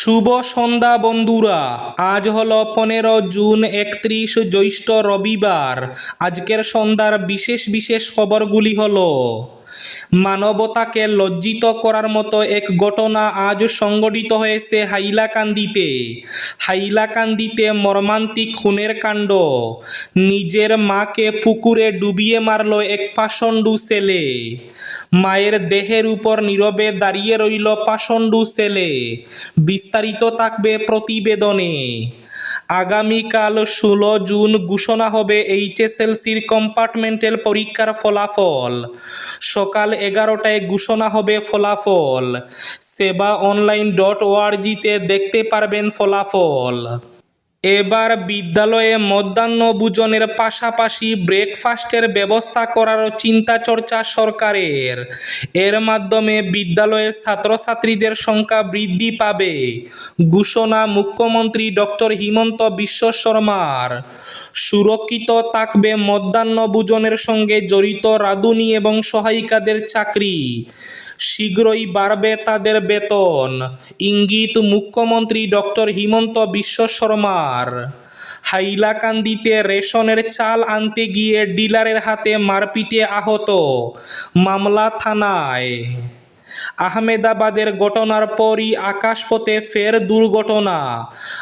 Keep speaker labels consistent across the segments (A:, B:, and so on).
A: শুভ সন্ধ্যা বন্ধুরা। আজ হলো পনেরো জুন একত্রিশ জ্যৈষ্ঠ রবিবার। আজকের সন্ধ্যার বিশেষ বিশেষ খবরগুলি হলো মানবতাকে লজ্জিত করার মতো এক ঘটনা আজ সংগঠিত হয়েছে হাইলাকান্দিতে। হাইলাকান্দিতে মর্মান্তিক খুনের কাণ্ড। নিজের মাকে পুকুরে ডুবিয়ে মারল এক পাষণ্ডু ছেলে। মায়ের দেহের উপর নীরবে দাঁড়িয়ে রইল পাষণ্ডু ছেলে। বিস্তারিত থাকবে প্রতিবেদনে। আগামীকাল ষোলো জুন ঘোষণা হবে এইচএসএলসির কম্পার্টমেন্টাল পরীক্ষার ফলাফল। সকাল এগারোটায় ঘোষণা হবে ফলাফল। সেবা অনলাইন ডট ওআরজিতে দেখতে পারবেন ফলাফল। এবার বিদ্যালয়ে মধ্যাহ্ন ভোজনের পাশাপাশি ব্রেকফাস্টের ব্যবস্থা করারও চিন্তা চর্চা সরকারের। এর মাধ্যমে বিদ্যালয়ে ছাত্রছাত্রীদের সংখ্যা বৃদ্ধি পাবে, ঘোষণা মুখ্যমন্ত্রী ডক্টর হিমন্ত বিশ্ব শর্মার। সুরক্ষিত থাকবে মধ্যাহ্ন ভোজনের সঙ্গে জড়িত রাঁধুনি এবং সহায়িকাদের চাকরি। শীঘ্রই বাড়বে তাদের বেতন, ইঙ্গিত মুখ্যমন্ত্রী ডক্টর হিমন্ত বিশ্ব শর্মার হাইলাকান্দিতে রেশনের চাল আনতে গিয়ে ডিলারের হাতে মারপিটে আহত মামলা থানায়। আহমেদাবাদের ঘটনার পরই আকাশপথে ফের দুর্ঘটনা।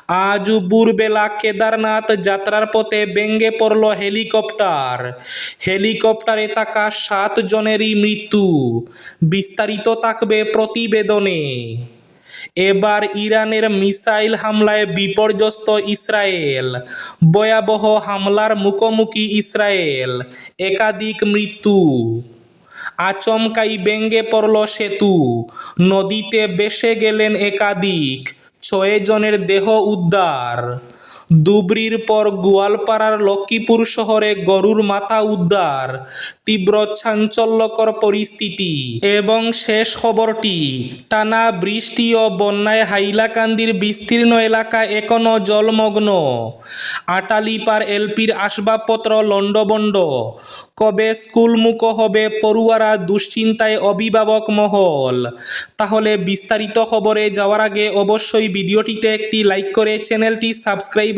A: আজ ভোরবেলা কেদারনাথ যাত্রার পথে ভেঙে পড়ল হেলিকপ্টার। হেলিকপ্টারে থাকা সাত জনেরই মৃত্যু। বিস্তারিত থাকবে প্রতিবেদনে। এবার ইরানের মিসাইল হামলায় বিপর্যস্ত ইসরায়েল। ভয়াবহ হামলার মুখোমুখি ইসরায়েল। একাধিক মৃত্যু। আচমকাই ব্যঙ্গে পড়ল সেতু। নদীতে বেসে গেলেন একাধিক। ছয় জনের দেহ উদ্ধার। দুবরির পর গোয়ালপাড়ার লক্ষ্মীপুর শহরে গরুর মাথা উদ্ধার, তীব্র চাঞ্চল্যকর পরিস্থিতি এবং শেষ খবরটি, টানা বৃষ্টি ও বন্যায় হাইলাকান্দির বিস্তীর্ণ এলাকা এখনও জলমগ্ন। আটালিপার এলপির আসবাবপত্র লণ্ডবণ্ড কবে স্কুলমুখ হবে পড়ুয়ারা দুশ্চিন্তায় অভিভাবক মহল? তাহলে বিস্তারিত খবরে যাওয়ার আগে অবশ্যই ভিডিওটিতে একটি লাইক করে চ্যানেলটি সাবস্ক্রাইব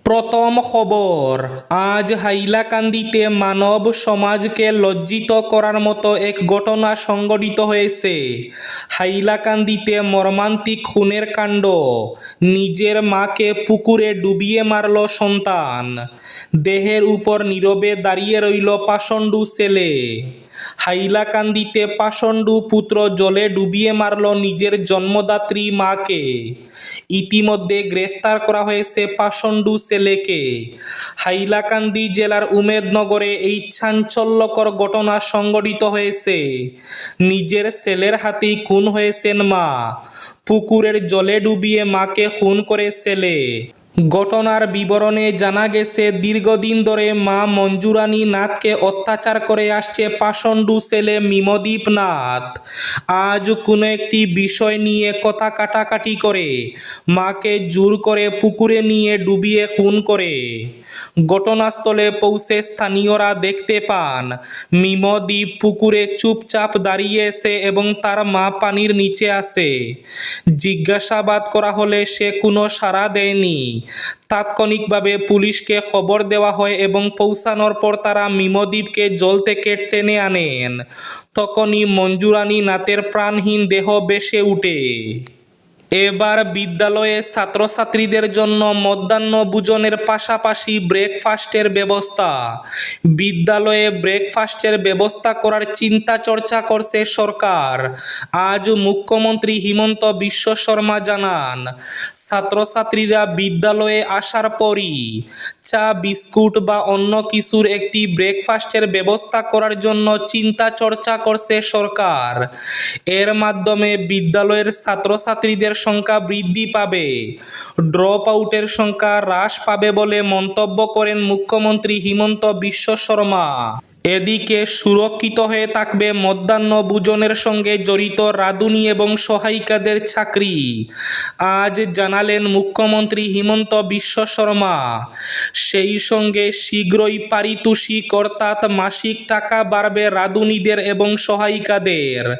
A: প্রথম খবর, আজ হাইলাকান্দিতে মানব সমাজকে লজ্জিত করার মতো এক ঘটনা সংঘটিত হয়েছে। হাইলাকান্দিতে মর্মান্তিক খুনের কাণ্ড, নিজের মাকে পুকুরে ডুবিয়ে মারল সন্তান, দেহের উপর নীরবে দাঁড়িয়ে রইল পাষণ্ডু ছেলে। হাইলাকান্দিতে পাষণ্ডু পুত্র জলে ডুবিয়ে মারল নিজের জন্মদাত্রী মাকে। ইতিমধ্যে গ্রেফতার করা হয়েছে পাষণ্ডু সেলেকে হাইলাকান্দি জেলার উমেদনগরে এই চাঞ্চল্যকর ঘটনা সংঘটিত হয়েছে। নিজের ছেলের হাতেই খুন হয়েছেন মা। পুকুরের জলে ডুবিয়ে মাকে খুন করে ছেলে। ঘটনার বিবরণে জানা গেছে, দীর্ঘদিন ধরে মা মঞ্জুরানী নাথকে অত্যাচার করে আসছে পাষণ্ডু ছেলে মিমদীপ নাথ। আজ কোনো একটি বিষয় নিয়ে কথা কাটাকাটি করে, মাকে জোর করে পুকুরে নিয়ে ডুবিয়ে খুন করে। ঘটনাস্থলে পৌঁছে স্থানীয়রা দেখতে পান, মিমদীপ পুকুরে চুপচাপ দাঁড়িয়েছে এবং তার মা পানির নিচে আছে। জিজ্ঞাসাবাদ করা হলে সে কোনো সাড়া দেয়নি। তাৎক্ষণিকভাবে পুলিশকে খবর দেওয়া হয় এবং পৌঁছানোর পর তারা মিমদ্বীপকে জল থেকে টেনে আনেন। তখনই মঞ্জুরানী নাতের প্রাণহীন দেহ বেসে উঠে। এবার বিদ্যালয়ে ছাত্রছাত্রীদের জন্য মধ্যাহ্ন ভোজনের পাশাপাশি ব্রেকফাস্টের ব্যবস্থা। বিদ্যালয়ে ব্রেকফাস্টের ব্যবস্থা করার চিন্তা চর্চা করছে সরকার। আজ মুখ্যমন্ত্রী হিমন্ত বিশ্ব শর্মা জানান, ছাত্রছাত্রীরা বিদ্যালয়ে আসার পরই চা, বিস্কুট বা অন্য কিছুর একটি ব্রেকফাস্টের ব্যবস্থা করার জন্য চিন্তা চর্চা করছে সরকার। এর মাধ্যমে বিদ্যালয়ের ছাত্রছাত্রীদের সংখ্যা বৃদ্ধি পাবে। ড্রপ আউটের সংখ্যা হ্রাস পাবে বলে মন্তব্য করেন মুখ্যমন্ত্রী হিমন্ত বিশ্ব শর্মা। এদিকে সুরক্ষিত হয়ে থাকবে মধ্যাহ্ন ভোজনের সঙ্গে জড়িত রাঁধুনি এবং সহায়িকাদের চাকরি। আজ জানালেন মুখ্যমন্ত্রী হিমন্ত বিশ্ব শর্মা। সেই সঙ্গে শীঘ্রই পারিতোষিক অর্থাৎ মাসিক টাকা বাড়বে রাঁধুনিদের এবং সহায়িকাদের।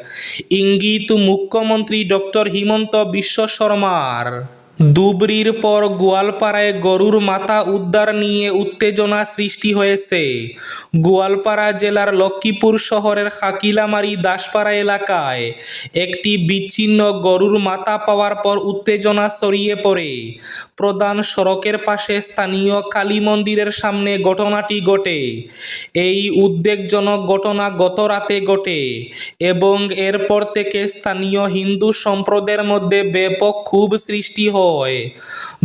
A: ইঙ্গিত মুখ্যমন্ত্রী ডক্টর হিমন্ত বিশ্ব শর্মার। দুবরির পর গোয়ালপাড়ায় গরুর মাথা উদ্ধার নিয়ে উত্তেজনা সৃষ্টি হয়েছে। গোয়ালপাড়া জেলার লক্ষ্মীপুর শহরের খাকিলামারি দাসপাড়া এলাকায় একটি বিচ্ছিন্ন গরুর মাথা পাওয়ার পর উত্তেজনা ছড়িয়ে পড়ে। প্রধান সড়কের পাশে স্থানীয় কালী মন্দিরের সামনে ঘটনাটি ঘটে। এই উদ্বেগজনক ঘটনা গত রাতে ঘটে। এবং এরপর থেকে স্থানীয় হিন্দু সম্প্রদায়ের মধ্যে ব্যাপক ক্ষোভ সৃষ্টি হয়।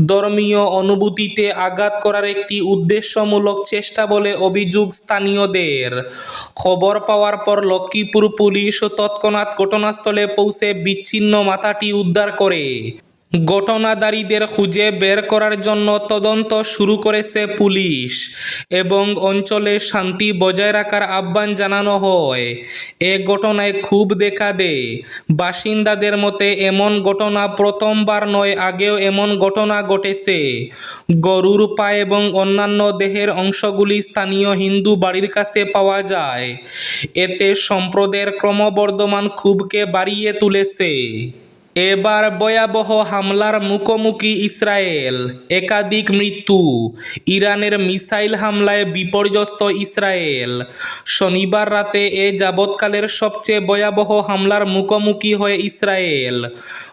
A: ধর্মীয় অনুভূতিতে আঘাত করার একটি উদ্দেশ্যমূলক চেষ্টা বলে অভিযোগ স্থানীয়দের। খবর পাওয়ার পর লক্ষ্মীপুর পুলিশ তৎক্ষণাৎ ঘটনাস্থলে পৌঁছে বিচ্ছিন্ন মাথাটি উদ্ধার করে। ঘটনাদারীদের খুঁজে বের করার জন্য তদন্ত শুরু করেছে পুলিশ এবং অঞ্চলে শান্তি বজায় রাখার আহ্বান জানানো হয়। এ ঘটনায় খুব দেখা দেয়। বাসিন্দাদের মতে, এমন ঘটনা প্রথমবার নয়, আগেও এমন ঘটনা ঘটেছে। গরুর পা এবং অন্যান্য দেহের অংশগুলি স্থানীয় হিন্দু বাড়ির কাছে পাওয়া যায়। এতে সম্প্রদায়ের ক্রমবর্ধমান ক্ষোভকে বাড়িয়ে তুলেছে। এবার ভয়াবহ হামলার মুখোমুখি ইসরায়েল, একাধিক মৃত্যু। ইরানের মিসাইল হামলায় বিপর্যস্ত ইসরায়েল। শনিবার রাতে এ যাবৎকালের সবচেয়ে ভয়াবহ হামলার মুখোমুখি হয়ে ইসরায়েল।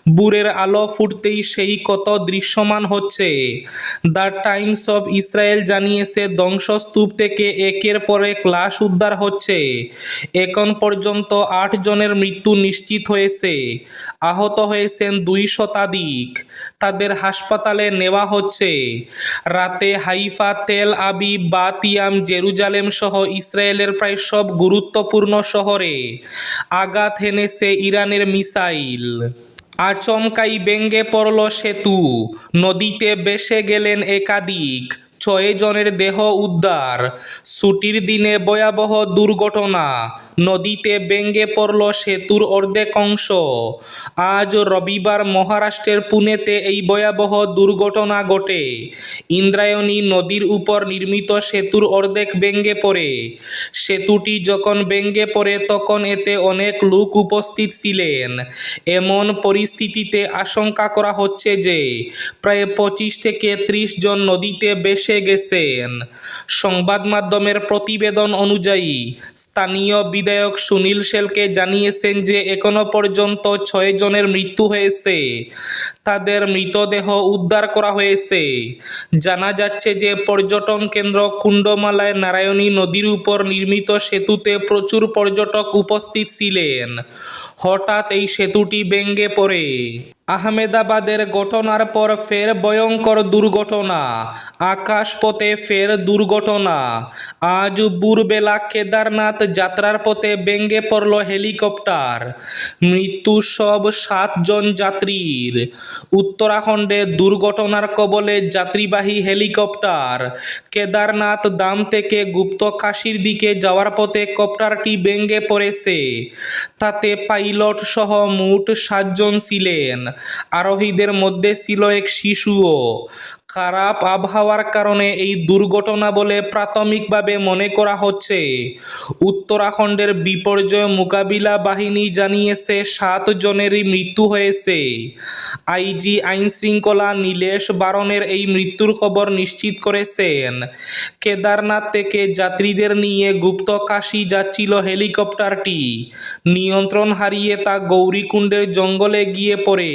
A: বুরের আলো ফুটতেই সেই কত দৃশ্যমান হচ্ছে। দ্য টাইমস অফ ইসরায়েল জানিয়েছে, ধ্বংসস্তূপ থেকে একের পর এক লাশ উদ্ধার হচ্ছে। এখন পর্যন্ত আট জনের মৃত্যু নিশ্চিত হয়েছে। আহত হয়েছেন দুই শতাধিক। তাদের হাসপাতালে নেওয়া হচ্ছে। রাতে হাইফা, তেল আবিব, বাতিয়াম, জেরুজালেম সহ ইসরায়েলের প্রায় সব গুরুত্বপূর্ণ শহরে আঘাত হেনেছে ইরানের মিসাইল। আচমকাই ভেঙে পড়ল সেতু। নদীতে ভেসে গেলেন একাধিক ছয় জনের দেহ উদ্ধার। ছুটির দিনে ভয়াবহ দুর্ঘটনা। নদীতে ভেঙে পড়ল সেতুর অর্ধেক অংশ। আজ রবিবার মহারাষ্ট্রের পুনেতে এই ভয়াবহ দুর্ঘটনা ঘটে। ইন্দ্রায়ণী নদীর উপর নির্মিত সেতুর অর্ধেক ভেঙে পড়ে। সেতুটি যখন ভেঙে পড়ে, তখন এতে অনেক লোক উপস্থিত ছিলেন। এমন পরিস্থিতিতে আশঙ্কা করা হচ্ছে যে, প্রায় পঁচিশ থেকে ত্রিশ জন নদীতে ভেসে গেছেন। সংবাদ মাধ্যমের প্রতিবেদন অনুযায়ী, স্থানীয় বিধায়ক সুনীল সেলকে জানিয়েছেন যে এখনও পর্যন্ত ছয় জনের মৃত্যু হয়েছে। তাদের মৃতদেহ উদ্ধার করা হয়েছে। জানা যাচ্ছে যে পর্যটন কেন্দ্র কুণ্ডমালায় নারায়ণী নদীর উপর নির্মিত সেতুতে প্রচুর পর্যটক উপস্থিত ছিলেন। হঠাৎ এই সেতুটি ভেঙে পড়ে। আহমেদাবাদের ঘটনার পর ফের ভয়ঙ্কর দুর্ঘটনা। আকাশপথে ফের দুর্ঘটনা। আজ ভোরবেলা কেদারনাথ যাত্রার পথে ভেঙে পড়ল হেলিকপ্টার। মৃত্যু সব সাতজন যাত্রীর। উত্তরাখণ্ডে দুর্ঘটনার কবলে যাত্রীবাহী হেলিকপ্টার। কেদারনাথ দাম থেকে গুপ্ত কাশির দিকে যাওয়ার পথে কপ্টারটি ভেঙে পড়েছে। তাতে পাইলট সহ মোট সাতজন ছিলেন। আরোহীদের মধ্যে ছিল এক শিশুও। খারাপ আবহাওয়ার কারণে এই দুর্ঘটনা বলে প্রাথমিকভাবে মনে করা হচ্ছে। উত্তরাখণ্ডের বিপর্যয় মোকাবিলা বাহিনী জানিয়েছে, সাত জনেরই মৃত্যু হয়েছে। আইজি আইনশৃঙ্খলা নীলেশ বারণের এই মৃত্যুর খবর নিশ্চিত করেছেন। কেদারনাথ থেকে যাত্রীদের নিয়ে গুপ্ত কাশি যাচ্ছিল হেলিকপ্টারটি। নিয়ন্ত্রণ হারিয়ে তা গৌরীকুণ্ডের জঙ্গলে গিয়ে পড়ে।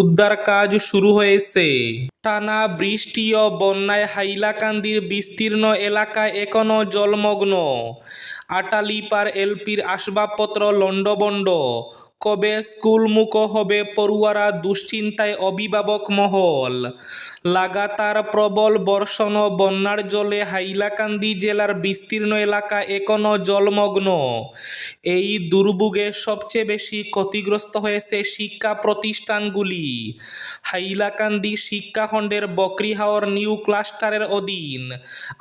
A: উদ্ধার কাজ শুরু হয়েছে। টানা বৃষ্টি ও বন্যায় হাইলাকান্দির বিস্তীর্ণ এলাকায় এখনও জলমগ্ন। আটালিপার এলপির আসবাবপত্র লণ্ডভণ্ড। কবে স্কুলমুখো হবে পড়ুয়ারা দুশ্চিন্তায় অভিভাবক মহল। লাগাতার প্রবল বর্ষণ বন্যার জলে হাইলাকান্দি জেলার বিস্তীর্ণ এলাকা এখনও জলমগ্ন। এই দুর্ভোগে সবচেয়ে বেশি ক্ষতিগ্রস্ত হয়েছে শিক্ষা প্রতিষ্ঠানগুলি। হাইলাকান্দি শিক্ষাখণ্ডের বকরিহাওর নিউ ক্লাস্টারের অধীন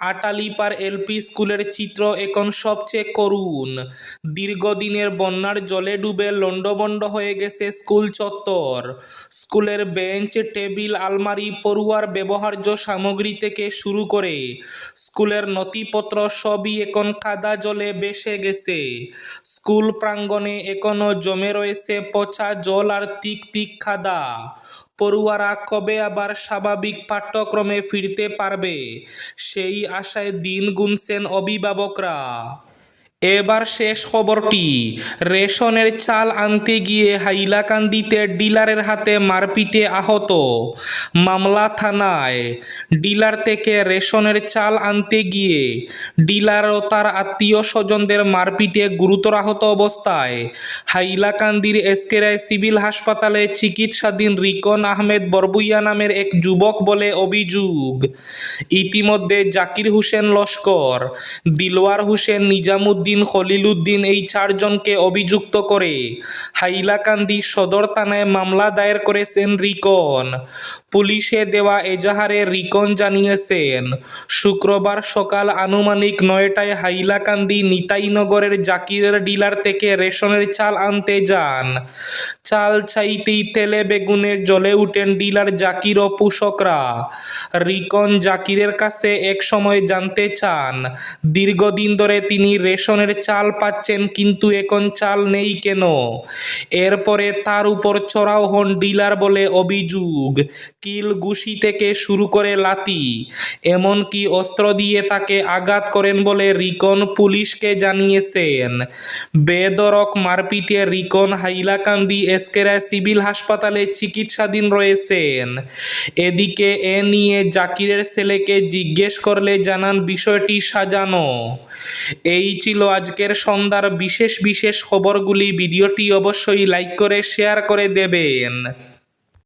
A: আটালিপার এলপি স্কুলের চিত্র এখন সবচেয়ে করুণ। দীর্ঘদিনের বন্যার জলে ডুবে লণ্ডভণ্ড হয়ে গেছে স্কুল চত্বর। স্কুলের বেঞ্চ, টেবিল, আলমারি, পড়ুয়ার ব্যবহার্য সামগ্রী থেকে শুরু করে স্কুলের নথিপত্র সবই এখন কাদা জলে ভেসে গেছে। স্কুল প্রাঙ্গণে এখনও জমে রয়েছে পচা জল আর তিক তিক কাদা পড়ুয়ারা কবে আবার স্বাভাবিক পাঠ্যক্রমে ফিরতে পারবে? সেই আশায় দিন গুনছেন অভিভাবকরা। এবার শেষ খবরটি। রেশনের চাল আনতে গিয়ে হাইলাকান্দিতে ডিলারের হাতে মারপিটে আহত। মামলা থানায়। ডিলার থেকে রেশনের চাল আনতে গিয়ে ডিলার ও তার আত্মীয় স্বজনদের মারপিটে গুরুতর আহত অবস্থায়। হাইলাকান্দির এসকেরায় সিভিল হাসপাতালে চিকিৎসাধীন রিকন আহমেদ বরবুইয়া নামের এক যুবক বলে অভিযোগ। ইতিমধ্যে জাকির হোসেন লস্কর, দিলওয়ার হোসেন নিজামুদ্দিন খলিল উদ্দিন এই চারজনকে অভিযুক্ত করে। হাইলাকান্দি সদর থানায় মামলা দায়ের করেছেন রিকন। পুলিশে দেওয়া এজাহারে রিকন জানিয়েছেন, শুক্রবার সকাল আনুমানিক নয়টায় হাইলাকান্দি নিতাইনগরের জাকিরের ডিলার থেকে রেশনের চাল আনতে যান। চাল চাইতেই তেলে বেগুনে জ্বলে উঠেন ডিলার জাকির ও পোষকরা। রিকন জাকিরের কাছে এক সময় জানতে চান, দীর্ঘদিন ধরে তিনি রেশনের চাল পাচ্ছেন কিন্তু এখন চাল নেই কেন? এরপরে তার উপর চড়াও হন ডিলার বলে অভিযোগ, কিল ঘুষি থেকে শুরু করে লাতি এমনকি অস্ত্র দিয়ে তাকে আঘাত করেন বলে রিকন পুলিশকে জানিয়েছেন। বেদরক মারপিটে রিকন হাইলাকান্দি এসকেরা সিভিল হাসপাতালে চিকিৎসাধীন রয়েছেন। এদিকে এ নিয়ে জাকিরের ছেলেকে জিজ্ঞেস করলে জানান বিষয়টি সাজানো। এই ছিল আজকের সন্ধ্যার বিশেষ বিশেষ খবরগুলি। ভিডিওটি অবশ্যই লাইক করে, শেয়ার করে দেবেন।